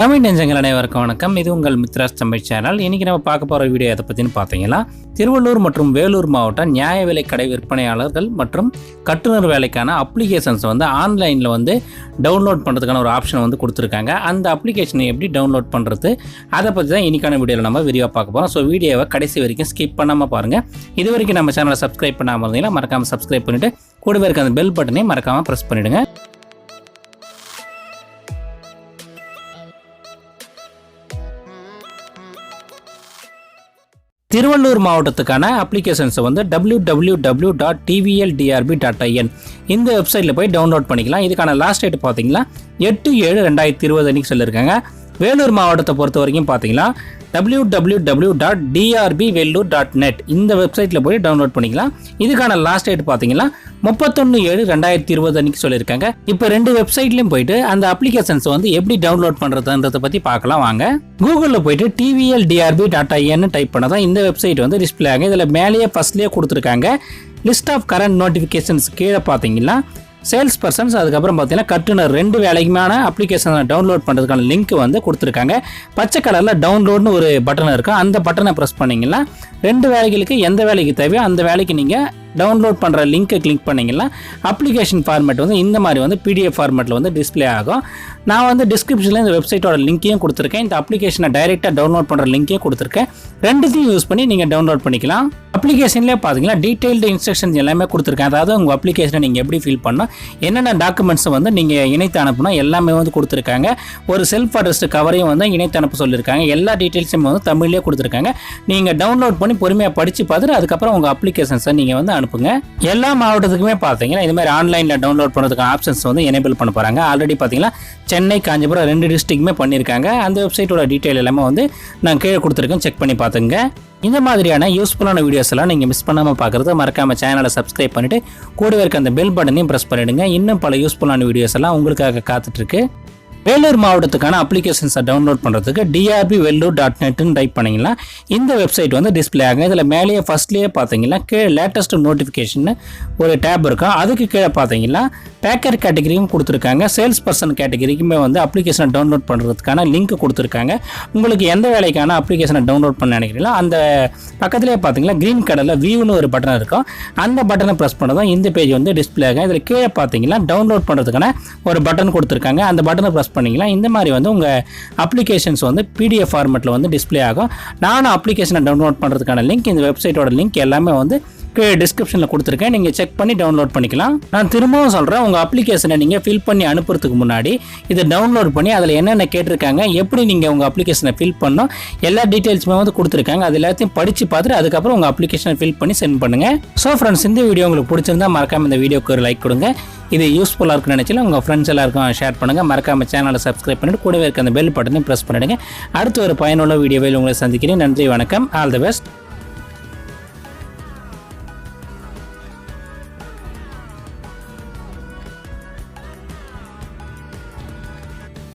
தமிழ் நெஞ்சங்கள் அனைவருக்கும் வணக்கம். இது உங்கள் மித்ராஸ் தமிழ் சேனல். இன்றைக்கி நம்ம பார்க்க போகிற வீடியோ எதை பற்றினு பார்த்தீங்கன்னா திருவள்ளூர் மற்றும் வேலூர் மாவட்ட நியாய விலை கடை விற்பனையாளர்கள் மற்றும் கட்டுநர் வேலைக்கான அப்ளிகேஷன்ஸ் வந்து ஆன்லைனில் வந்து டவுன்லோட் பண்ணுறதுக்கான ஒரு ஆப்ஷன் வந்து கொடுத்துருக்காங்க. அந்த அப்ளிகேஷனை எப்படி டவுன்லோட் பண்ணுறது அதை பற்றி தான் இன்றைக்கான வீடியோவில் நம்ம விரிவாக பார்க்க போகிறோம் ஸோ வீடியோவை கடைசி வரைக்கும் ஸ்கிப் பண்ணாமல் பாருங்கள் இது வரைக்கும் நம்ம சேனலை சப்ஸ்கிரைப் பண்ணாமல் இருந்தீங்கன்னா மறக்காமல் சப்ஸ்கிரைப் பண்ணிவிட்டு கூடவே இருக்க அந்த பெல் பட்டனையும் மறக்காமல் ப்ரெஸ் பண்ணிவிடுங்க திருவள்ளூர் மாவட்டத்துக்கான அப்ளிகேஷன்ஸை வந்து W W W dot TVLDRB dot IN இந்த வெப்சைட்டில் போய் டவுன்லோட் பண்ணிக்கலாம். இதுக்கான லாஸ்ட் டேட் பார்த்தீங்கன்னா எட்டு ஏழு ரெண்டாயிரத்தி இருபது அன்றைக்கி சொல்லியிருக்காங்க. வேலூர் மாவட்டத்தை பொறுத்த வரைக்கும் பார்த்தீங்கன்னா W W W dot DRB Vellore dot net இந்த வெப்சைட்டில் போய் டவுன்லோட் பண்ணிக்கலாம். இதுக்கான லாஸ்ட் டேட் பார்த்தீங்கன்னா முப்பத்தொன்று ஏழு ரெண்டாயிரத்தி இருபது அன்றைக்கி சொல்லியிருக்காங்க. இப்போ ரெண்டு வெப்சைட்லையும் போயிட்டு அந்த அப்ளிகேஷன்ஸ் வந்து எப்படி டவுன்லோட் பண்ணுறதுன்றதை பற்றி பார்க்கலாம் வாங்க. கூகுளில் போயிட்டு டிவிஎல் டிஆர்பி டாட் ஐஎன்னு டைப் பண்ணதான் இந்த வெப்சைட் வந்து டிஸ்பிளே ஆகும். இதில் மேலேயே ஃபஸ்ட்லேயே கொடுத்துருக்காங்க. லிஸ்ட் ஆஃப் கரண்ட் நோட்டிஃபிகேஷன்ஸ் கீழே பார்த்தீங்கன்னா சேல்ஸ் பர்சன்ஸ் அதுக்கப்புறம் பார்த்தீங்கன்னா கட்டுனர் ரெண்டு வேலைக்குமான அப்ளிகேஷனை டவுன்லோட் பண்ணுறதுக்கான லிங்க் வந்து கொடுத்துருக்காங்க. பச்சை கலரில் டவுன்லோட்னு ஒரு பட்டன் இருக்கும் அந்த பட்டனை ப்ரெஸ் பண்ணிங்கன்னா ரெண்டு வேலைகளுக்கு எந்த வேலைக்கு தேவையோ அந்த வேலைக்கு நீங்கள் டவுன்லோட் பண்ணுற லிங்க்கை கிளிக் பண்ணிங்கன்னா அப்ளிகேஷன் ஃபார்மேட் வந்து இந்த மாதிரி வந்து பிடிஎஃப் ஃபார்மேட்டில் வந்து டிஸ்ப்ளே ஆகும். நான் வந்து டிஸ்கிரிப்ஷனில் இந்த வெப்சைட்டோட லிங்க்கையும் கொடுத்துருக்கேன். இந்த அப்ளிகேஷனை டைரெக்டாக டவுன்லோட் பண்ணுற லிங்க்கையும் கொடுத்துருக்கேன். ரெண்டுத்தையும் யூஸ் பண்ணி நீங்கள் டவுன்லோட் பண்ணிக்கலாம். அப்ளிகேஷன்லேயே பார்த்தீங்கன்னா டீட்டெயில்டு இன்ஸ்ட்ரக்ஷன்ஸ் எல்லாமே கொடுத்துருக்கேன். அதாவது உங்கள் அப்ளிகேஷனை நீங்கள் எப்படி ஃபில் பண்ணணும் என்னென்ன டாக்குமெண்ட்ஸை வந்து நீங்கள் இணைத்து அனுப்பணும் எல்லாமே வந்து கொடுத்துருக்காங்க. ஒரு செல்ஃப் அட்ரஸ்ட் கவரையும் வந்து இணைத்து அனுப்ப சொல்லியிருக்காங்க. எல்லா டீட்டெயில்ஸும் வந்து தமிழ்லேயே கொடுத்துருக்காங்க. நீங்கள் டவுன்லோட் பண்ணி பொறுமையாக படித்து பார்த்துட்டு அதுக்கப்புறம் உங்கள் அப்ளிகேஷன்ஸை நீங்கள் வந்து அனுப்புங்க. எல்லா மாவட்டத்துக்குமே பார்த்தீங்கன்னா இது மாதிரி ஆன்லைனில் டவுன்லோட் பண்ணுறதுக்கு ஆப்ஷன்ஸ் வந்து எனேபிள் பண்ண போகிறாங்க ஆல்ரெடி பார்த்தீங்கன்னா சென்னை காஞ்சிபுரம் ரெண்டு டிஸ்ட்ரிக்ட்டுமே பண்ணியிருக்காங்க. அந்த வெப்சைட்டோட டீட்டெயில் எல்லாமே வந்து நான் கீழே கொடுத்துருக்கேன். செக் பண்ணி பார்த்துங்க இந்த மாதிரியான யூஸ்ஃபுல்லான வீடியோஸ் எல்லாம் நீங்கள் மிஸ் பண்ணாமல் பார்க்குறது மறக்காமல் சேனலை சப்ஸ்கிரைப் பண்ணிவிட்டு கூடவே இருக்க அந்த பெல் பட்டனையும் ப்ரெஸ் பண்ணிவிடுங்க இன்னும் பல யூஸ்ஃபுல்லான வீடியோஸ் எல்லாம் உங்களுக்காக காத்துட்ருக்கு வேலூர் மாவட்டத்துக்கான அப்ளிகேஷன்ஸை டவுன்லோட் பண்ணுறதுக்கு டிஆர்பி வெல்லூர் டாட் நெட்டுன்னு டைப் பண்ணிங்கன்னா இந்த வெப்சைட் வந்து டிஸ்பிளே ஆகும். இதில் மேலேயே ஃபஸ்ட்லேயே பார்த்தீங்கன்னா கீழே லேட்டஸ்ட் நோட்டிஃபிகேஷன் ஒரு டேப் இருக்கும். அதுக்கு கீழே பார்த்தீங்கன்னா பேக்கர் கேட்டகரியும் கொடுத்துருக்காங்க. சேல்ஸ் பர்சன் கேட்டகரிக்குமே வந்து அப்ளிகேஷனை டவுன்லோட் பண்ணுறதுக்கான லிங்க் கொடுத்துருக்காங்க. உங்களுக்கு எந்த வேலைக்கான அப்ளிகேஷனை டவுன்லோட் பண்ண நினைக்கிறீங்களோ அந்த பக்கத்துலேயே பார்த்தீங்கன்னா க்ரீன் கலரில் வியூன்னு ஒரு பட்டன் இருக்கும். அந்த பட்டனை ப்ரெஸ் பண்ணதும் இந்த பேஜ் வந்து டிஸ்பிளே ஆகும். இதில் கீழே பார்த்தீங்கன்னா டவுன்லோட் பண்ணுறதுக்கான ஒரு பட்டன் கொடுத்துருக்காங்க. அந்த பட்டனை ப்ரெஸ் பண்ணிங்கன்னா இந்த மாதிரி வந்து உங்கள் அப்ளிகேஷன்ஸ் வந்து பிடிஎஃப் ஃபார்மெட்டில் வந்து டிஸ்பிளே ஆகும். நானும் அப்ளிகேஷனை டவுன்லோட் பண்ணுறதுக்கான லிங்க் இந்த வெப்சைட்டோட லிங்க் எல்லாமே வந்து டிஸ்கிரிப்ஷனில் கொடுத்துருக்கேன். நீங்கள் செக் பண்ணி டவுன்லோட் பண்ணிக்கலாம். நான் திரும்பவும் சொல்கிறேன் உங்கள் அப்ளிகேஷனை நீங்கள் ஃபில் பண்ணி அனுப்புறதுக்கு முன்னாடி இதை டவுன்லோட் பண்ணி அதில் என்னென்ன கேட்டிருக்காங்க எப்படி நீங்கள் உங்கள் அப்ளிகேஷனை ஃபில் பண்ணணும் எல்லா டீட்டெயில்ஸுமே வந்து கொடுத்துருக்காங்க. அது எல்லாத்தையும் படித்து பார்த்துட்டு அதுக்கப்புறம் உங்கள் அப்ளிகேஷனை ஃபில் பண்ணி சென்ட் பண்ணுங்கள் ஸோ ஃப்ரெண்ட்ஸ் இந்த வீடியோ உங்களுக்கு பிடிச்சிருந்தா மறக்காமல் இந்த வீடியோக்கு ஒரு லைக் கொடுங்க. இது யூஸ்ஃபுல்லாக இருக்குன்னு நினச்சில உங்கள் ஃப்ரெண்ட்ஸ் எல்லாருக்கும் ஷேர் பண்ணுங்கள் மறக்காமல் சேனலை சப்ஸ்கிரைப் பண்ணிட்டு கூடவே இருக்க அந்த பெல் பட்டனையும் ப்ரெஸ் பண்ணிவிடுங்க அடுத்து ஒரு பயனுள்ள வீடியோவில் உங்களை சந்திக்கிறேன். நன்றி வணக்கம். All the best